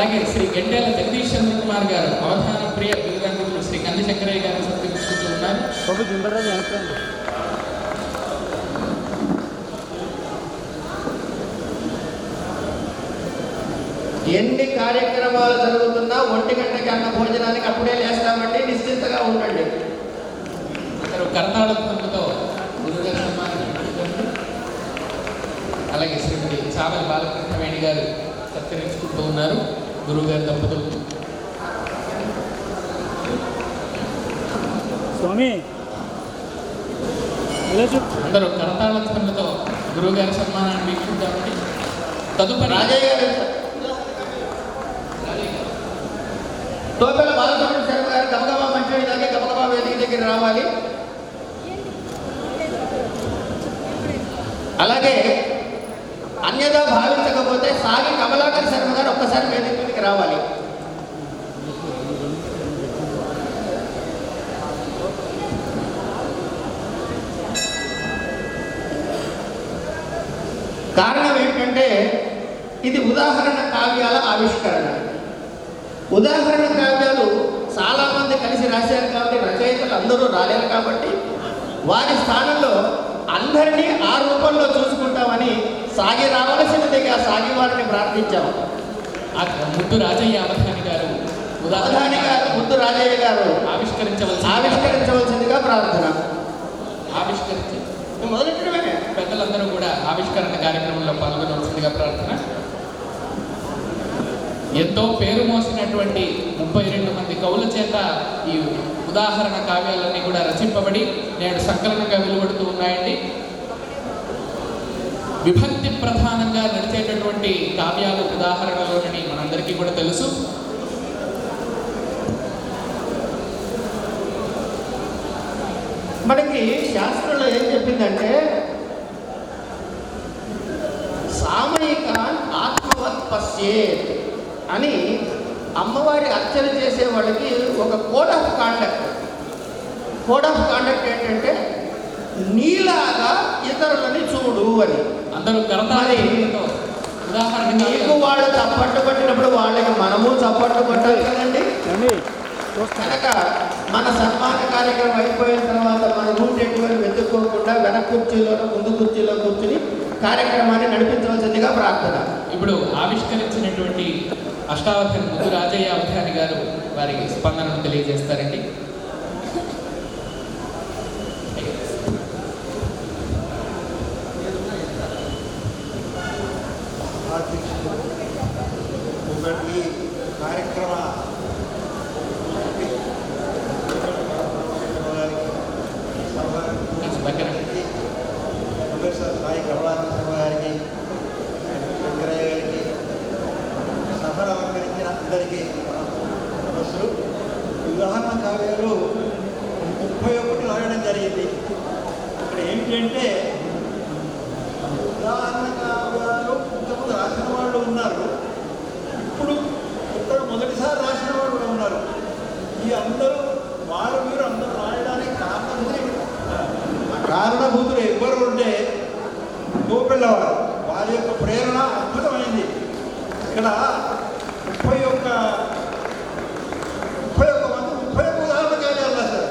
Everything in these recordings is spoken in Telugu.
అలాగే శ్రీ గంటేల జగదీష్ చంద్ర కుమార్ గారు అవధాన ప్రియ బిరుదంకులు శ్రీ కంది శంకరయ్య గారు సత్కరించుకుంటూ ఉన్నారు. ఎన్ని కార్యక్రమాలు జరుగుతున్నా ఒంటి గంటకి అన్న భోజనానికి అప్పుడే లేస్తామండి నిశ్చింతగా ఉండండి. గురుగారి సన్మానం అందుకుంటూ, అలాగే శ్రీమతి చావలి బాలకృష్ణవేణి గారు సత్కరించుకుంటూ ఉన్నారు. గురువుగారి దంపతులు స్వామి అందరూ కరతాళ ధ్వనులతో గురువుగారి సన్మానాన్ని వీక్షిద్దామండి తదుపరి రాజయ్య గారు తోపెల బాలసుబ్రహ్మణ్య శర్మ గారు గబగబా మంచి దగ్గర గబగబా వేదిక దగ్గర రావాలి. అలాగే అన్యదా భావించకపోతే సాగి కమలాకర్ శర్మ గారు ఒక్కసారి వేదిక రావాలి. కారణం ఏంటంటే ఇది ఉదాహరణ కావ్యాల ఆవిష్కరణ. ఉదాహరణ కావ్యాలు చాలామంది కలిసి రాశారు కాబట్టి రచయితలు అందరూ రాలేరు కాబట్టి వారి స్థానంలో అందరినీ ఆ రూపంలో చూసుకుంటామని సాగి రావలసినదిగా సాగి వారిని ప్రార్థించాము. ఆ ముద్దు రాజయ్య అవధాని గారు అవధాని గారు ముద్దు రాజయ్య గారు ఆవిష్కరించవలసి ఆవిష్కరించవలసిందిగా ప్రార్థన. ఆవిష్కరించి మొదలెట్టడమే. పెద్దలందరూ కూడా ఆవిష్కరణ కార్యక్రమంలో పాల్గొనవలసిందిగా ప్రార్థన. ఎంతో పేరు మోసినటువంటి ముప్పై రెండు మంది కవుల చేత ఈ ఉదాహరణ కావ్యాలన్నీ కూడా రచింపబడి నేడు సంకలనంగా వెలువడుతూ ఉన్నాయండి. విభక్తి ప్రధానంగా నడిచేటటువంటి కావ్యాలు ఉదాహరణలోనని మనందరికీ కూడా తెలుసు. మనకి శాస్త్రంలో ఏం చెప్పిందంటే సామయిక ఆత్మవత్ అని అమ్మవారి అర్చన చేసే వాళ్ళకి ఒక code of conduct. Code of conduct ఏంటంటే నీలాగా ఇతరులని చూడు అని. అందరూ నీకు కావ్యాలు వాళ్ళు చప్పట్లు కొట్టినప్పుడు వాళ్ళకి మనము చప్పట్లు కొట్టాలి కదండి? కనుక మన సన్మాన కార్యక్రమం అయిపోయిన తర్వాత మన రూట్ ఎటువంటి వెతుక్కోకుండా వెనక కుర్చీలో ముందు కుర్చీలో కూర్చుని కార్యక్రమాన్ని నడిపించవలసిందిగా ప్రార్థన. ఇప్పుడు ఆవిష్కరించినటువంటి అష్టావధాని ముద్దు రాజయ్య అవధాని గారు వారి స్పందనను తెలియజేస్తారండి ఈ కార్యక్రమ కొంచెం దగ్గర ప్రొఫెసర్ సాయి కమలాకృష్ణ గారికి వెంకరయ్య గారికి సభను అలంకరించిన అందరికీ నమస్సులు ఉదాహరణ కావ్యాలు ముప్పై ఒకటి రాయడం జరిగింది. ఇక్కడ ఏమిటంటే ఉదాహరణ కావ్యాలు ఇంతకుముందు రాసిన వాళ్ళు ఉన్నారు. ఇప్పుడు ఇక్కడ మొదటిసారి రాసిన వాళ్ళు కూడా ఉన్నారు. ఈ అందరూ వారు మీరు అందరూ రాయడానికి కారణం కారణభూతులు ఎవ్వరు ఉండేవారు వారి యొక్క ప్రేరణ అద్భుతమైంది. ఇక్కడ ముప్పై ఒక్క ముప్పై ఒక్క మంది ముప్పై ఒక్క ఉదాహరణ కార్యాలు సార్.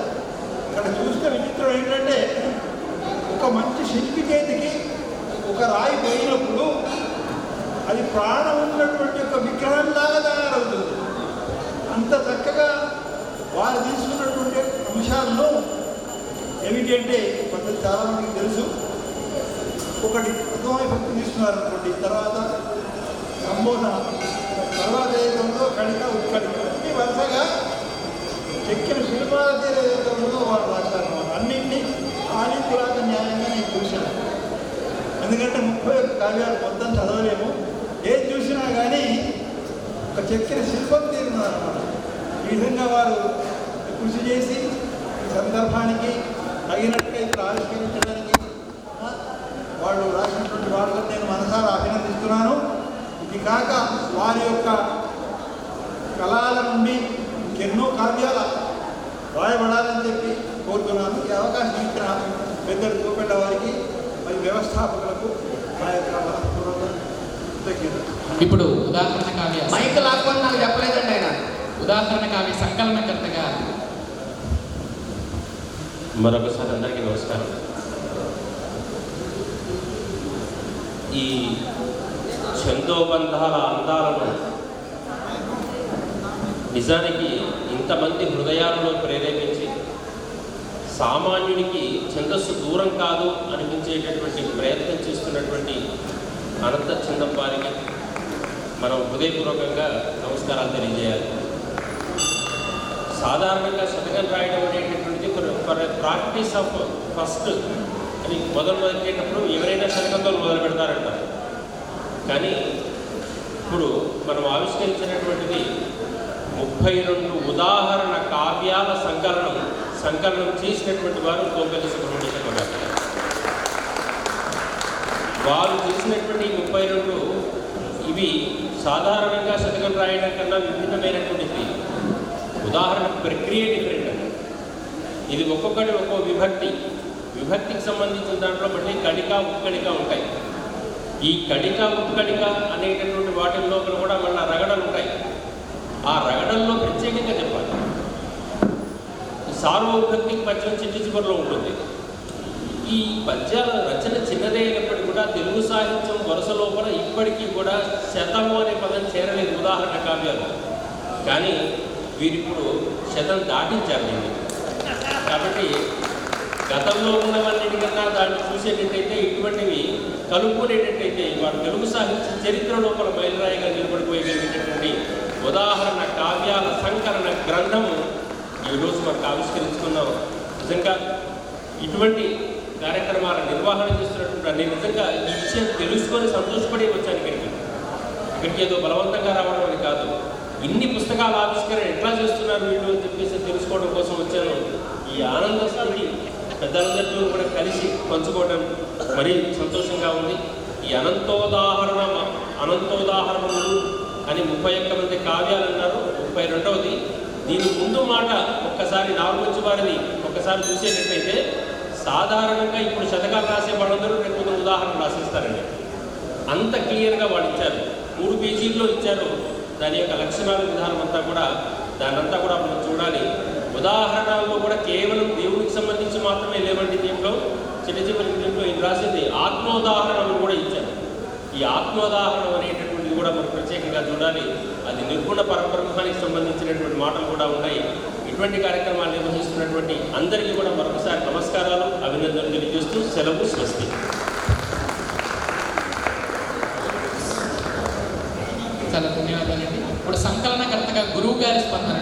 ఇక్కడ చూస్తే విచిత్రం ఏంటంటే ఒక మంచి శిల్పి చేతికి ఒక రాయి పోయినప్పుడు అది ప్రాణం ఉన్నటువంటి ఒక విగ్రహంలాగా తయారవుతుంది. అంత చక్కగా వారు తీసుకున్నటువంటి అంశాలను ఏమిటంటే కొంత చాలామందికి తెలుసు. ఒకటి ప్రథమ భక్తి అనుకోండి తర్వాత సంబోధన తర్వాత ఏదంలో కడిక ఉత్కడిక అన్ని వరుసగా చెక్కిన శిల్పాల ఏదైతుందో వాళ్ళు రాశారు అన్నమాట అన్నింటినీ ఆనితులాగా న్యాయంగా నేను చూశాను. ఎందుకంటే ముప్పై ఒక్క కావ్యాలు మొత్తం చదవలేము. ఏది చూసినా కానీ ఒక చెక్కిన శిల్పం తీరున్నదన్నమాట ఈ విధంగా వారు కృషి చేసి సందర్భానికి తగినట్టుగా ఇప్పుడు ఆవిష్కరించడానికి వాళ్ళు రాసినటువంటి వాళ్ళని నేను మనసారా అభినందిస్తున్నాను. ఇది కాక వారి యొక్క కళల నుండి ఎన్నో కావ్యాల రాయబడాలని చెప్పి కోరుతున్నాను. ఈ అవకాశం ఇచ్చిన పెద్దలు చూపెట్ట వారికి మరి వ్యవస్థాపకులకు మా యొక్క ఇప్పుడు ఉదాహరణ కావ్య మైక్ లాక్కొని నాకు చెప్పలేదండి ఆయన. ఉదాహరణ కావ్య సంకలనకర్తగా. మరొకసారి అందరికీ నమస్కారం. ఈ ఛందోబంధాల అందాలను నిజానికి ఇంతమంది హృదయాలలో ప్రేరేపించి సామాన్యునికి ఛందస్సు దూరం కాదు అనిపించేటటువంటి ప్రయత్నం చేస్తున్నటువంటి అనంత చందం వారికి మనం హృదయపూర్వకంగా నమస్కారాలు తెలియజేయాలి. సాధారణంగా శతకం రాయడం అనేటటువంటిది ఫర్ ప్రాక్టీస్ ఆఫ్ ఫస్ట్ అని మొదలు మొదలెట్టేటప్పుడు ఎవరైనా శతకంతో మొదలు పెడతారంట. కానీ ఇప్పుడు మనం ఆవిష్కరించినటువంటిది ముప్పై రెండు ఉదాహరణ కావ్యాల సంకలనం సంకలనం చేసినటువంటి వారు గోపల్లి సుబ్రహ్మణ్యం గారు వారు చేసినటువంటి ముప్పై రెండు ఇవి సాధారణంగా శతకం రాయడం కన్నా విభిన్నమైనటువంటిది ఉదాహరణ ప్రక్రియ డిఫరెంట్ ఇది ఒక్కొక్కటి ఒక్కో విభక్తి. విభక్తికి సంబంధించిన దాంట్లో బట్టి కడిక ఉక్కడిక ఉంటాయి. ఈ కడిక ఉక్కడిక అనేటటువంటి వాటి లోపల కూడా మళ్ళీ రగడలు ఉంటాయి. ఆ రగడల్లో ప్రత్యేకంగా చెప్పాలి. సార్వభక్తికి పద్యం చిట్టి చివరిలో ఉంటుంది. ఈ పద్యాల రచన చిన్నదే అయినప్పటికీ కూడా తెలుగు సాహిత్యం వరుస లోపల ఇప్పటికీ కూడా శతము అనే పదం చేరలేదు ఉదాహరణ కావ్యాలు. కానీ వీరిప్పుడు శతం దాటించారు కాబట్టి గతంలో ఉన్నవన్నిటికన్నా దాన్ని చూసేటట్టయితే ఇటువంటివి కలుపుకునేటట్టయితే వాడు తెలుగు సాహిత్య చరిత్ర లోపల మైలురాయిగా నిలబడిపోయగలిగేటటువంటి ఉదాహరణ కావ్యాల సంకలన గ్రంథము ఈరోజు మనకు ఆవిష్కరించుకున్నాం. నిజంగా ఇటువంటి కార్యక్రమాల నిర్వహణ చేస్తున్నటువంటి నేను నిజంగా ఈ విషయం తెలుసుకొని సంతోషపడి వచ్చాను ఇక్కడికి. ఇక్కడికి ఏదో బలవంతంగా రావడం అని కాదు. ఇన్ని పుస్తకాల ఆవిష్కరణ ఎట్లా చేస్తున్నారు వీళ్ళు అని చెప్పేసి తెలుసుకోవడం కోసం వచ్చాను. ఈ ఆనంద స్థితి పెద్దలందరితో కూడా కలిసి పంచుకోవడం మరీ సంతోషంగా ఉంది. ఈ అనంతోదాహరణ అనంతోదాహరణలు అని ముప్పై ఒక్క మంది కావ్యాలు అన్నారు ముప్పై రెండవది దీని ముందు మాట ఒక్కసారి నాలుగు వారిని ఒక్కసారి చూసేటట్లయితే సాధారణంగా ఇప్పుడు శతకాలు రాసే వాళ్ళందరూ రేపు ఉదాహరణ రాసిస్తారండి. అంత క్లియర్గా వాళ్ళు ఇచ్చారు. మూడు పేజీల్లో ఇచ్చారు. దాని యొక్క లక్షణాల విధానం అంతా కూడా దానంతా కూడా మనం చూడాలి. ఉదాహరణల్లో కూడా కేవలం దేవునికి సంబంధించి మాత్రమే లేవండి దీంట్లో. చిన్న చివరి దీంట్లో ఈయన రాసింది ఆత్మోదాహరణలు కూడా ఇచ్చారు. ఈ ఆత్మోదాహరణం అనేటటువంటిది కూడా మనం ప్రత్యేకంగా చూడాలి. అది నిర్గుణ పరబ్రహ్మానికి సంబంధించినటువంటి మాటలు కూడా ఉన్నాయి. ఇటువంటి కార్యక్రమాలు నిర్వహిస్తున్నటువంటి అందరికీ కూడా మరొకసారి నమస్కారాలు అభినందనలు తెలియజేస్తూ సెలవు స్వస్తి. చాలా ధన్యవాదాలండి. ఇప్పుడు సంకలనకర్తగా గురువు గారి స్పందన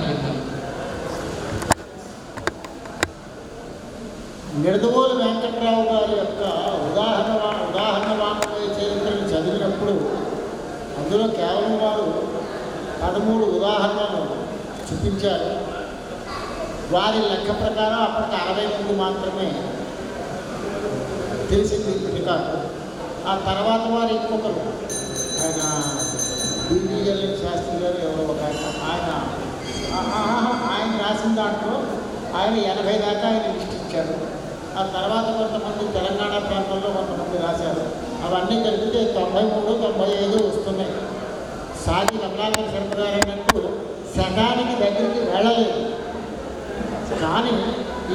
విడదవోలు వెంకట్రావు గారి యొక్క ఉదాహరణ ఉదాహరణ వాంగ్మయ చరిత్రను చదివినప్పుడు అందులో కేవలం వారు పదమూడు ఉదాహరణలు చూపించారు. వారి లెక్క ప్రకారం అప్పటికి అరవై మంది మాత్రమే తెలిసింది రికార్డు. ఆ తర్వాత వారు ఇంకొకరు. ఆయన బీబీఎల్ శాస్త్రి గారు ఎవరో ఒక ఆయన. ఆయన ఆయన రాసిన దాంట్లో ఆయన ఎనభై దాకా ఆయన లిస్ట్ ఇచ్చారు. ఆ తర్వాత కొంతమంది తెలంగాణ ప్రాంతంలో కొంతమంది రాశారు. అవన్నీ కలిపితే తొంభై మూడు తొంభై ఐదు వస్తున్నాయి. సాగి కమలాకర శర్మ గారు అన్నట్టు శకానికి దగ్గరికి వెళ్ళలేదు. కానీ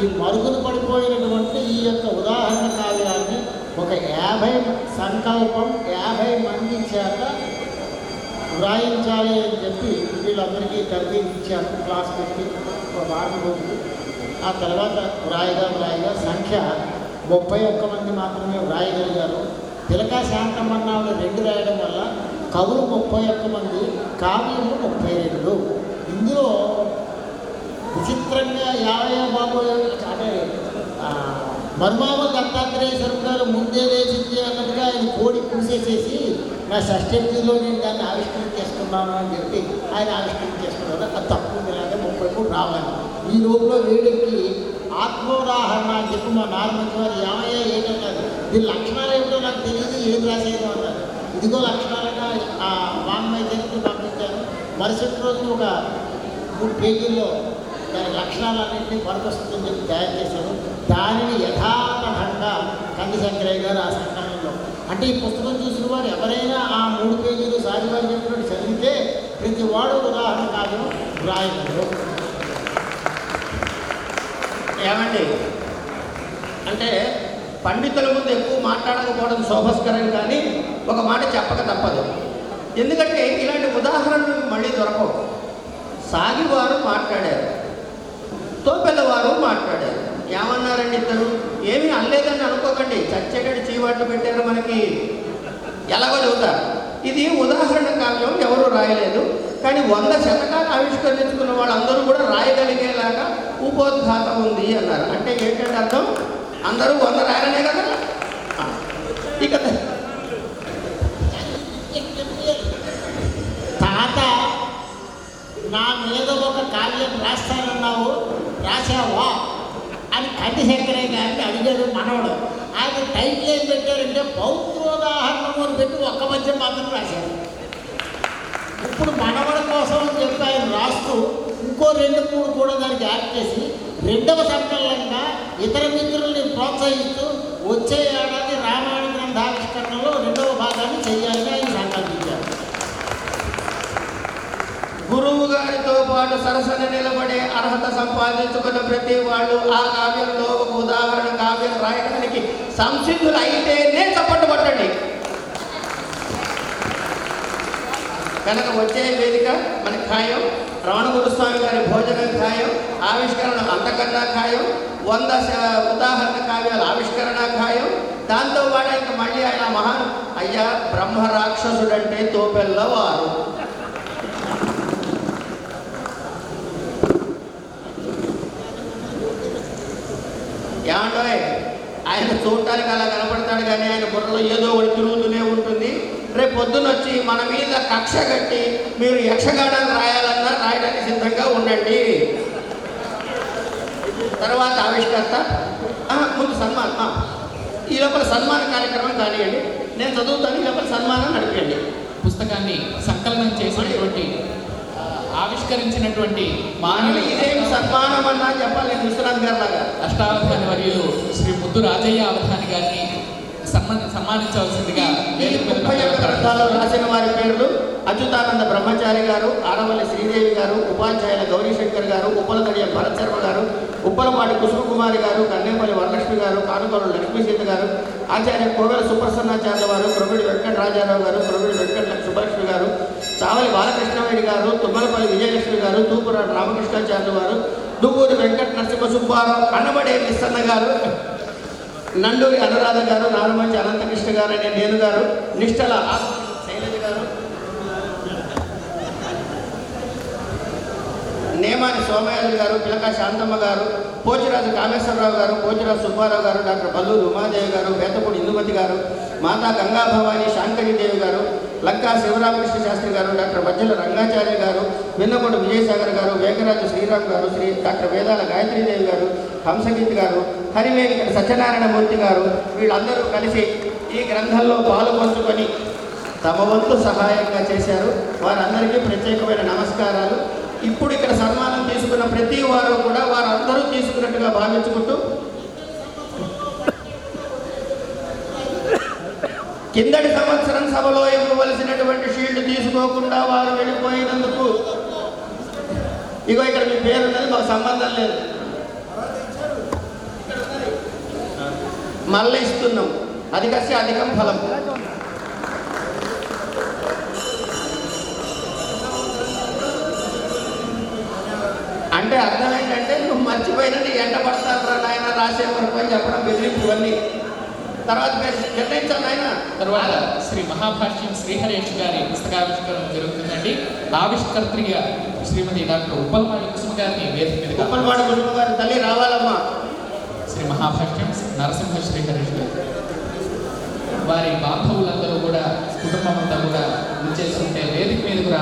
ఈ మరుగున పడిపోయినటువంటి ఈ యొక్క ఉదాహరణ కావ్యాన్ని ఒక యాభై సంకల్పం యాభై మంది చేత వ్రాయించాలి అని చెప్పి వీళ్ళందరికీ తర్బీదు ఇచ్చారు క్లాస్ పెట్టి ఒక వారం రోజులు. ఆ తర్వాత వ్రాయగా వ్రాయగా సంఖ్య ముప్పై ఒక్క మంది మాత్రమే వ్రాయగలిగారు. తిలకా శాంతమన్నాడు రెండు రాయడం వల్ల కవులు ముప్పై ఒక్క మంది కావ్యము ముప్పై రెండు. ఇందులో విచిత్రంగా యావయ్య బాబు అంటే ఆ, దత్తాత్రేయ సరుకులు ముందే వేసింది అన్నట్టుగా ఆయన కోడి పూసేసేసి నా షష్ఠిలో నేను దాన్ని ఆవిష్కరించేసుకున్నాను అని చెప్పి ఆయన ఆవిష్కరించేసుకున్నారు అది తప్పు ఎప్పుడు రావాలి. ఈ లోపల వేడికి ఆత్మోదాహరణ అని చెప్పి మా నాలుగు వారు ఏమయ్యా ఏంటన్నారు దీని లక్షణాలు ఏమిటో నాకు తెలియదు ఏం రాసేదో అన్నారు. ఇదిగో లక్షణాలుగా ఆ వాంగ్మయ చరిత్ర పంపించాను మరుసటి రోజు ఒక మూడు పేజీల్లో దాని లక్షణాలన్నింటినీ పనికొస్తుందని చెప్పి తయారు చేశారు. దానిని యథాతథంగా కంది శంకరయ్య గారు ఆ సంకలనంలో. అంటే ఈ పుస్తకం చూసిన వారు ఎవరైనా ఆ మూడు పేజీలు సాధివారు చెప్పినట్టు చదివితే ప్రతి వాడు ఉదాహరణ కాదు రాయగలరు. ఏమండి? అంటే పండితుల ముందు ఎక్కువ మాట్లాడకపోవడం శోభస్కరం కానీ ఒక మాట చెప్పక తప్పదు. ఎందుకంటే ఇలాంటి ఉదాహరణలు మళ్ళీ దొరకవు. సాగివారు మాట్లాడారు. తోపెల్లవారు మాట్లాడారు. ఏమన్నారండి ఇద్దరు? ఏమీ అనలేదని అనుకోకండి. చచ్చేటట్టు చీవాట్లు పెట్టారు మనకి. ఎలాగో చెబుతారు ఇది ఉదాహరణ కాలంలో ఎవరు రాయలేదు. కానీ వంద శతకాలు ఆవిష్కరించుకున్న వాళ్ళందరూ కూడా రాయగలిగేలాగా ఉపోద్ఘాతం ఉంది అన్నారు. అంటే ఏంటంటే అర్థం? అందరూ వంద రాయలనే కదా? ఇక తాత నా మీద ఒక కావ్యం రాస్తానన్నావు రాసావా అని కంటి శంకరయ్య గారిని అడిగాడు మనవడు. ఆయన టైటిల్ ఏం పెట్టారంటే పౌత్రోదాహరణము అని పెట్టి ఒక్క మధ్య మాత్రం రాశారు. ఇప్పుడు మనవడి కోసం అని చెప్పి ఆయన రాస్తూ ఇంకో రెండు మూడు కూడా దానికి యాడ్ చేసి రెండవ సంకలనంగా ఇతర మిత్రుల్ని ప్రోత్సహిస్తూ వచ్చే ఏడాది రామాయణ గ్రంథావిష్కరణలో రెండవ భాగాన్ని చేయాలని ఆయన సంకల్పించారు. గురువు గారితో పాటు సరసన నిలబడే అర్హత సంపాదించుకున్న ప్రతి వాళ్ళు ఆ కావ్యంలో ఒక ఉదాహరణ కావ్యం రాయడానికి సంసిద్ధులు అయితేనే చప్పట్టు పట్టండి కనుక వచ్చే వేదిక మన ఖాయం. రమణ గురుస్వామి గారి భోజనం ఖాయం ఆవిష్కరణ అంతకన్నా ఖాయం వంద ఉదాహరణ కావ్యాల ఆవిష్కరణ ఖాయం దాంతో పాటు ఇంకా మళ్ళీ ఆయన మహాన్ అయ్యా బ్రహ్మ రాక్షసుడంటే తోపెల్లవారు. ఏమంటాయి ఆయన చూడటానికి అలా కనపడతాడు కానీ ఆయన బుర్రలో ఏదో ఒకటి తిరుగుతూనే ఉంటుంది రేపు పొద్దున్న వచ్చి మన మీద కక్ష కట్టి మీరు యక్షగానం రాయాలన్నా రాయడానికి సిద్ధంగా ఉండండి. తర్వాత ఆవిష్కర్త. ముందు సన్మానం. ఈ లోపల సన్మాన కార్యక్రమం కానివ్వండి నేను చదువుతాను ఈ లోపల సన్మానం నడిపండి పుస్తకాన్ని సంకలనం చేసినటువంటి ఆవిష్కరించినటువంటి మానవ ఇదేం సన్మానం అన్నా అని చెప్పాలి విశ్వనాథ్ గారి లాగా అష్టావధాని వర్యులు శ్రీ ముద్దు రాజయ్య అవధాని గారిని సన్మాన సన్మానించవలసిందిగా. రాసిన వారి పేర్లు అచ్యుతానంద బ్రహ్మచారి గారు ఆరవల్లి శ్రీదేవి గారు ఉపాధ్యాయుల గౌరీశంకర్ గారు ఉప్పలతడియ భరత్ శర్మ గారు ఉప్పలపాటి కుసుమకుమారి గారు కన్నేపల్లి వరలక్ష్మి గారు కానుకొల లక్ష్మీ సీత గారు ఆచార్య కోవెల సుప్రసన్నాచార్య వారు ప్రొవిడి వెంకట రాజారావు గారు ప్రొవిడి వెంకట సుబ్బలక్ష్మి గారు చావలి బాలకృష్ణవేణి గారు తుమ్మలపల్లి విజయలక్ష్మి గారు తూపురాడు రామకృష్ణాచార్యులు వారు దువ్వూరి వెంకట నరసింహ సుబ్బారావు కన్నబడే నిస్సన్న గారు నండూరి అనురాధ గారు నారమంచి అనంతకృష్ణ గారు అనే నేను గారు నిష్టల శైలజ గారు. నేమాని సోమయాజు గారు పిలక శాంతమ్మ గారు పోచిరాజు కామేశ్వరరావు గారు పోచిరాజు సుబ్బారావు గారు డాక్టర్ బల్లూరు ఉమాదేవి గారు వేతపూడి ఇందుమతి గారు మాతా గంగా భవాని శాంకరీదేవి గారు లంకా శివరామకృష్ణ శాస్త్రి గారు డాక్టర్ మధ్యల రంగాచార్య గారు వెన్నకొండ విజయసాగర్ గారు వేగరాజు శ్రీరామ్ గారు శ్రీ డాక్టర్ వేదాల గాయత్రీదేవి గారు హంసగీత్ గారు హరివేంకట సత్యనారాయణ మూర్తి గారు వీళ్ళందరూ కలిసి ఈ గ్రంథంలో పాలు పంచుకొని తమ వంతు సహాయంగా చేశారు. వారందరికీ ప్రత్యేకమైన నమస్కారాలు. ఇప్పుడు ఇక్కడ సన్మానం తీసుకున్న ప్రతి వారు కూడా వారందరూ తీసుకున్నట్టుగా భావించుకుంటూ కిందటి సంవత్సరం సభలో ఇవ్వవలసినటువంటి షీల్డ్ తీసుకోకుండా వారు వెళ్ళిపోయినందుకు. ఇగో ఇక్కడ మీ పేరు ఉన్నది మాకు సంబంధం లేదు. మళ్ళీ ఇస్తున్నాం. అధికస్య అధికం ఫలం. అంటే అర్థం ఏంటంటే నువ్వు మర్చిపోయినట్టు ఎండ ఎంట పడతాను నాయన రాసే వరకు అని చెప్పడం బెదిరింపు ఇవన్నీ. తర్వాత నిర్ణయించాను నాయన. తర్వాత శ్రీ మహాభాష్యం శ్రీహరేష్ గారి పుస్తకావిష్కరణ జరుగుతుందండి. ఆవిష్కర్తగా శ్రీమతి డాక్టర్ ఉప్పలమాడి కుసుమ గారిని వేదిక మీద ఉప్పలపాడు కుటుంబ గారి తల్లి రావాలమ్మా. శ్రీ మహాభాష్యం నరసింహ శ్రీహరేష్ గారు. వారి బాంధవులందరూ కూడా కుటుంబం అంతా కూడా ఉంచేస్తుంటే వేదిక మీదకు రా